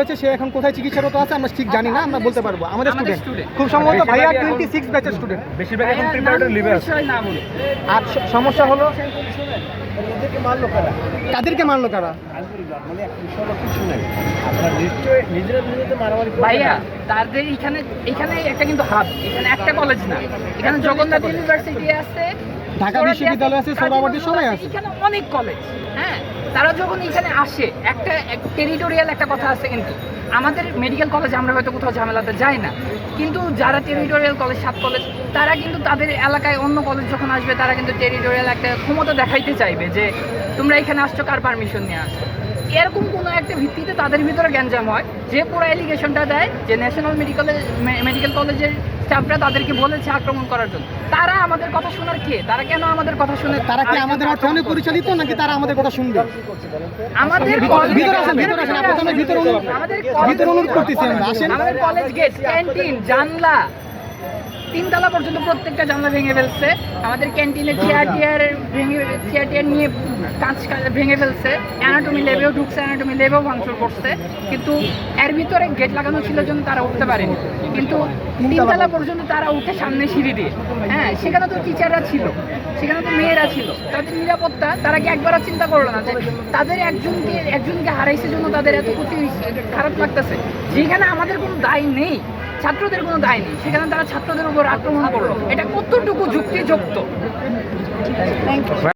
হয়েছে সে এখন কোথায় চিকিৎসারত আছে আমরা ঠিক জানি না আমরা বলতে পারব। আমাদের স্টুডেন্ট খুব সম্ভবত ভাইয়া টোয়েন্টি সিক্স ব্যাচের স্টুডেন্ট বেশিরভাগ এখন প্রিপারেটরি লিভে আছে আর সমস্যা হলো? এদেরকে মারলো কারা? কাদেরকে মারলো কারা? মানে ভাইয়া তাদের এখানে এখানে একটা কিন্তু হাব এখানে একটা কলেজ না। এখানে জগন্নাথ ইউনিভার্সিটি আছে ঢাকা বিশ্ববিদ্যালয় আছে, নজরুল সবাই আছে, আছে। এখানে অনেক কলেজ হ্যাঁ তারা যখন এখানে আসে একটা টেরিটোরিয়াল একটা কথা আছে কিন্তু আমাদের মেডিকেল কলেজ আমরা হয়তো কোথাও ঝামেলাতে যাই না কিন্তু যারা টেরিটোরিয়াল কলেজ সাত কলেজ তারা কিন্তু তাদের এলাকায় অন্য কলেজ যখন আসবে তারা কিন্তু টেরিটোরিয়াল একটা ক্ষমতা দেখাইতে চাইবে যে তোমরা এখানে আসছো কার পারমিশন নিয়ে আসছো এরকম কোনো একটা ভিত্তিতে তাদের ভিতরে গ্যাঞ্জাম হয় যে পুরো অ্যালিগেশনটা দেয় যে ন্যাশনাল মেডিকেল মেডিকেল কলেজের স্টাফরা তাদেরকে বলেছে আক্রমণ করার জন্য। তারা আমাদের কথা শোনার কে? তারা কেন আমাদের কথা শুনে তারা কি আমাদের অর্থায়নে পরিচালিত নাকি তারা আমাদের কথা শুনবে? আমাদের ভিতরে- আসেন, ভিতরে আসেন, আপনার ভিতরে আমাদের ভিতরে অনুরোধ করতেছি আমরা, আসেন। আমাদের কলেজ গেট ক্যান্টিন জানলা। তিনতলা পর্যন্ত প্রত্যেকটা জানলা ভেঙে ফেলছে। আমাদের ক্যান্টিনে চেয়ার টিয়ার ভেঙে চেয়ার টিয়ার নিয়ে কাঁচ ভেঙে ফেলছে। অ্যানাটমি লেবেও ঢুকছে অ্যানাটমি লেবেও ভাঙচুর করছে। কিন্তু এর ভিতরে গেট লাগানো ছিল জন্য তারা উঠতে পারেনি। কিন্তু তিনতলা পর্যন্ত। তারা উঠে সামনে সিঁড়ি দিয়ে। হ্যাঁ সেখানে তো টিচাররা ছিল। সেখানে তো মেয়েরা ছিল। তাদের নিরাপত্তা তারা কি একবারও চিন্তা করল না যে তাদের একজনকে একজনকে হারাইছে জন্য তাদের এত ক্ষতি হয়েছে, খারাপ লাগতেছে। যেখানে আমাদের কোনো দায় নেই ছাত্রদের কোনো দায় নেই সেখানে তারা ছাত্রদের উপর আক্রমণ করল। এটা কতটুকু যুক্তিযুক্ত?